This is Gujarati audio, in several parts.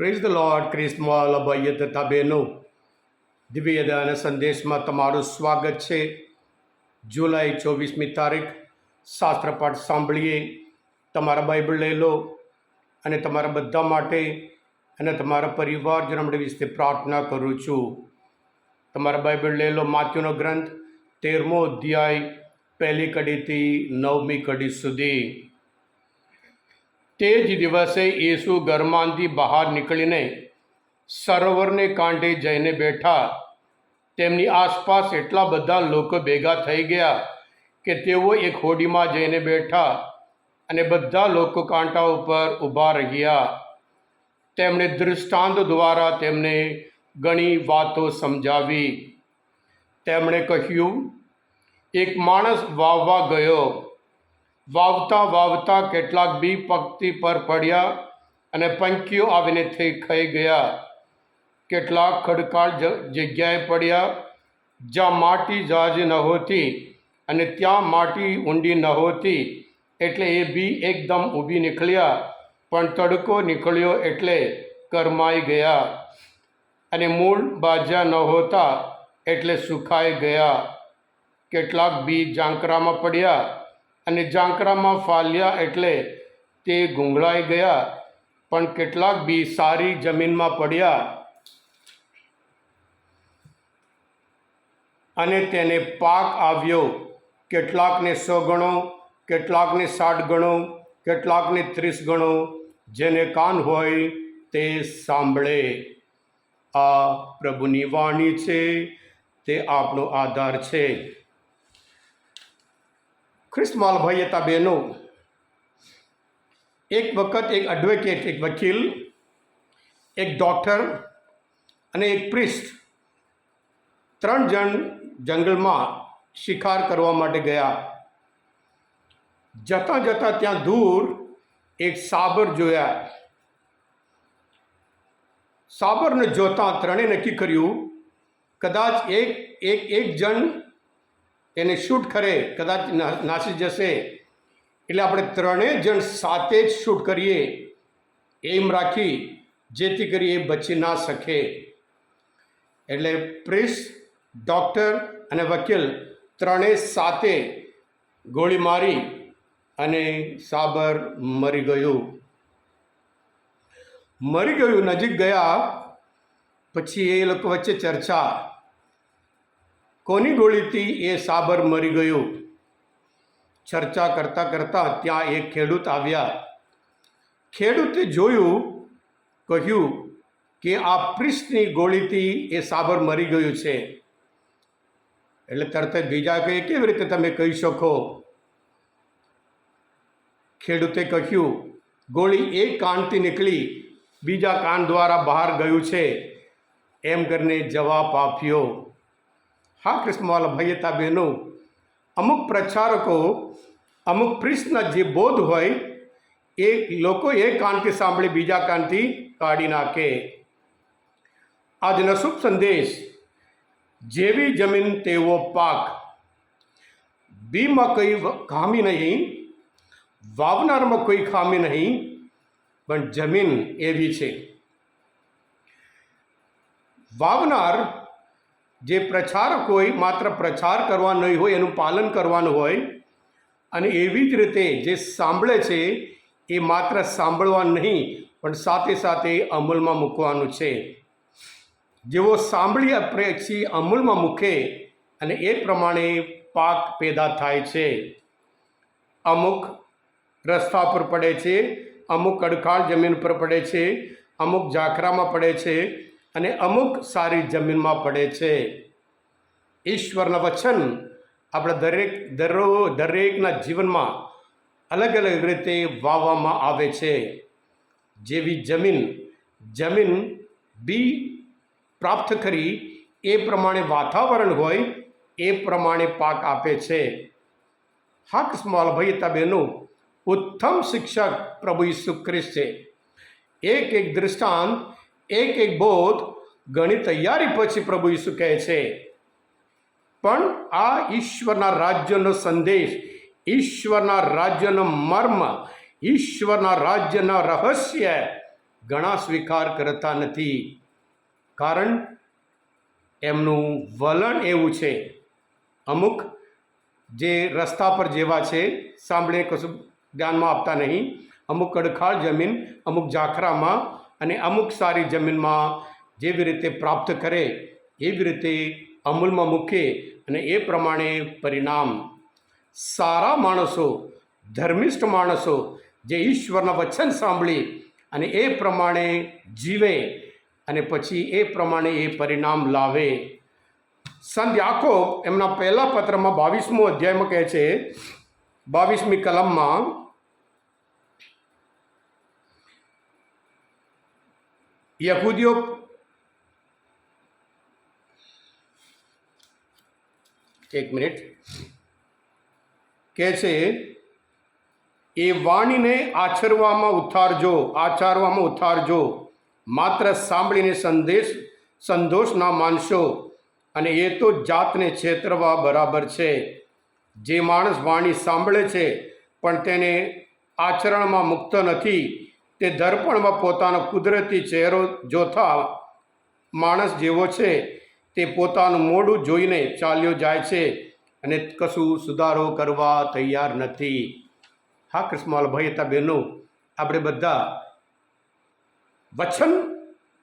પ્રેઝ લોર્ડ ક્રિસ્મલ અભય તથા બહેનો દિવ્યદાન સંદેશમાં તમારું સ્વાગત છે જુલાઈ ચોવીસમી તારીખ શાસ્ત્રપાઠ સાંભળીએ તમારા બાઇબલ લઈ લો અને તમારા બધા માટે અને તમારા પરિવારજનો માટે વિશે પ્રાર્થના કરું છું તમારા બાઇબલ લઈ લો માથ્યુનો ગ્રંથ તેરમો અધ્યાય પહેલી કડીથી નવમી કડી સુધી તે જ દિવસે યેસુ ઘરમાંથી બહાર નીકળીને સરોવરને કાંઠે જઈને બેઠા. તેમની આસપાસ એટલા બધા લોકો ભેગા થઈ ગયા કે તેઓ એક હોડીમાં જઈને બેઠા અને બધા લોકો કાંટા ઉપર ઊભા રહ્યા. તેમણે દૃષ્ટાંત દ્વારા તેમને ઘણી વાતો સમજાવી. તેમણે કહ્યું, એક માણસ વાવવા ગયો. વાવતા વાવતા કેટલાક બી પંક્તિ પર પડ્યા અને પંખીઓ આવીને થઈ ખાઈ ગયા. કેટલાક ખડકાળ જગ્યાએ પડ્યા. જ્યાં માટી જાજી નહોતી અને ત્યાં માટી ઊંડી નહોતી એટલે એ બી એકદમ ઊભી નીકળ્યા. પણ તડકો નીકળ્યો એટલે કરમાઈ ગયા અને મૂળ બાજ્યા નહોતા એટલે સુખાઈ ગયા. કેટલાક બી ઝાંકરામાં પડ્યા અને ઝાંકડામાં ફાલ્યા એટલે તે ગુંગળાઈ ગયા. પણ કેટલાક બી સારી જમીનમાં પડ્યા અને તેને પાક આવ્યો. કેટલાકને સો ગણો, કેટલાકને સાઠ ગણો, કેટલાકને ત્રીસ ગણો, જેને કાન હોય તે સાંભળે. આ પ્રભુની વાણી છે, તે આપણો આધાર છે. ખ્રિસ્તમાલ ભાઈ હતા બહેનો એક વખત એક એડવોકેટ એક વકીલ, એક ડૉક્ટર અને એક પ્રિસ્ટ ત્રણ જણ જંગલમાં શિકાર કરવા માટે ગયા. જતાં જતાં ત્યાં દૂર એક સાબર જોયા. સાબરને જોતાં ત્રણે નક્કી કર્યું, કદાચ એક એક એક જણ એને શૂટ કરે, કદાચ નાસી જશે. એટલે આપણે ત્રણેય જણ સાથે જ શૂટ કરીએ. એમ રાખી જેથી કરી એ બચી ના શકે. એટલે પ્રિસ, ડૉક્ટર અને વકીલ ત્રણેય સાથે ગોળી મારી અને સાબર મરી ગયું. મરી ગયું, નજીક ગયા. પછી એ લોકો વચ્ચે ચર્ચા. કોની ગોળીથી એ સાબર મરી ગયું? ચર્ચા કરતાં કરતાં ત્યાં એક ખેડૂત આવ્યા. ખેડૂતે જોયું, કહ્યું કે આ પ્રિસ્ટની ગોળીથી એ સાબર મરી ગયું છે. એટલે તરત જ બીજા કહે, કેવી રીતે તમે કહી શકો? ખેડૂતે કહ્યું, ગોળી એક કાનથી નીકળી, બીજા કાન દ્વારા બહાર ગયું છે. એમ કરીને જવાબ આપ્યો. હા, કૃષ્ણવાલા ભાઈતા બહેનો, અમુક પ્રચારકો, અમુક પ્રિસ્તના જે બોધ હોય, એ લોકો એક કાનથી સાંભળી, બીજા કાનથી કાઢી નાખે. આજનો શુભ સંદેશ, જેવી જમીન તેવો પાક. બીમાં કોઈ ખામી નહીં, વાવનારમાં કોઈ ખામી નહીં, પણ જમીન એવી છે. વાવનાર જે પ્રચારક હોય માત્ર પ્રચાર કરવાનો નહીં હોય, એનું પાલન કરવાનું હોય, અને એવી જ રીતે જે સાંભળે છે, એ માત્ર સાંભળવા નહીં, પણ સાથે સાથે અમલમાં મૂકવાનું છે. જેવો સાંભળી પછી અમલમાં મૂકે, અને એ પ્રમાણે પાક પેદા થાય છે. અમુક રસ્તા પર પડે છે, અમુક અડખાળ જમીન પર પડે છે, અમુક ઝાખરામાં પડે છે અને અમુક સારી જમીનમાં પડે છે. ઈશ્વરના વચન આપણા દરેક દરરો દરેકના જીવનમાં અલગ અલગ રીતે વાવવામાં આવે છે. જેવી જમીન જમીન બી પ્રાપ્ત કરી એ પ્રમાણે વાતાવરણ હોય, એ પ્રમાણે પાક આપે છે. હક સ્મોલ તબેનું ઉત્તમ શિક્ષક પ્રભુ ઈસુ ખ્રિસ્ત. છે એક એક દૃષ્ટાંત એક એક બોધ ઘણી તૈયારી પછી પ્રભુ ઈસુ કહે છે. પણ આ ઈશ્વરના રાજ્યનો સંદેશ, ઈશ્વરના રાજ્યનો મર્મ, ઈશ્વરના રાજ્યના રહસ્ય ઘણા સ્વીકાર કરતા નથી. કારણ એમનું વલણ એવું છે. અમુક જે રસ્તા પર જેવા છે સાંભળે કશું ધ્યાનમાં આપતા નહીં. અમુક કડખાળ જમીન, અમુક ઝાખરામાં અને અમુક સારી જમીનમાં જેવી રીતે પ્રાપ્ત કરે, એવી રીતે અમૂલમાં મૂકે અને એ પ્રમાણે પરિણામ. સારા માણસો, ધર્મિષ્ઠ માણસો જે ઈશ્વરના વચન સાંભળી અને એ પ્રમાણે જીવે અને પછી એ પ્રમાણે એ પરિણામ લાવે. સંત યાકોબ એમના પહેલા પત્રમાં બાવીસમો અધ્યાયમાં કહે છે, બાવીસમી કલમમાં યહૂદીઓ એક મિનિટ કહે છે એ વાણીને આચરવામાં ઉતારજો, આચારવામાં ઉતારજો. માત્ર સાંભળીને સંદેશ, સંતોષ ના માનશો. અને એ તો જાતને છેતરવા બરાબર છે. જે માણસ વાણી સાંભળે છે, પણ તેને આચરણમાં મુક્ત નથી તે દર્પણમાં પોતાનો કુદરતી ચહેરો જોતા માણસ જેવો છે, તે પોતાનું મોઢું જોઈને ચાલ્યો જાય છે અને કશું સુધારો કરવા તૈયાર નથી. હા કૃષ્ણમાલ ભાઈ હતા બહેનો, આપણે બધા વચન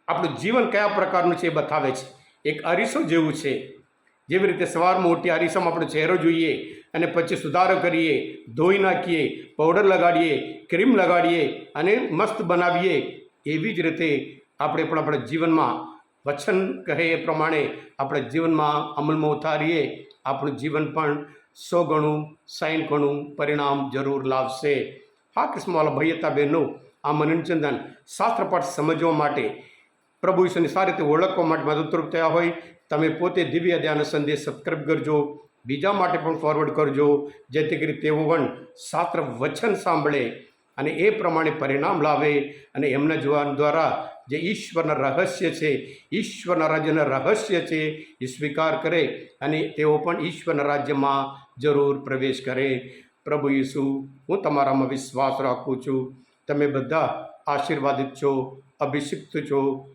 આપણું જીવન કયા પ્રકારનું છે એ બતાવે છે. એક અરીસો જેવું છે. જેવી રીતે સવારમાં ઉઠી અરીસામાં આપણો ચહેરો જોઈએ અને પછી સુધારો કરીએ, ધોઈ નાખીએ પાવડર લગાડીએ ક્રીમ લગાડીએ અને મસ્ત બનાવીએ. એવી જ રીતે આપણે પણ આપણા જીવનમાં વચન કહે એ પ્રમાણે આપણે જીવનમાં અમલમાં ઉતારીએ. આપણું જીવન પણ સો ગણું, સાઈન ગણું પરિણામ જરૂર લાવશે. હા, કૃષ્ણવાલા ભૈયતા બહેનો, આ મનનચંદન શાસ્ત્રપાઠ સમજવા માટે, પ્રભુ ઈશ્વરની સારી રીતે ઓળખવા માટે મદદરૂપ થયા હોય. તમે પોતે દિવ્ય ધ્યાન સંદેશ સબસ્ક્રાઈબ કરજો. બીજા માટે પણ ફોરવર્ડ કરજો. જેથી કરી તેઓ પણ શાસ્ત્ર વચન સાંભળે અને એ પ્રમાણે પરિણામ લાવે અને એમના જોવા દ્વારા જે ઈશ્વરના રહસ્ય છે, ઈશ્વરના રાજ્યના રહસ્ય છે, એ સ્વીકાર કરે અને તેઓ પણ ઈશ્વરના રાજ્યમાં જરૂર પ્રવેશ કરે. પ્રભુ ઈસુ, હું તમારામાં વિશ્વાસ રાખું છું. તમે બધા આશીર્વાદિત છો, અભિષિક્ત છો.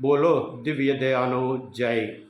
બોલો દિવ્ય દયાનો જય.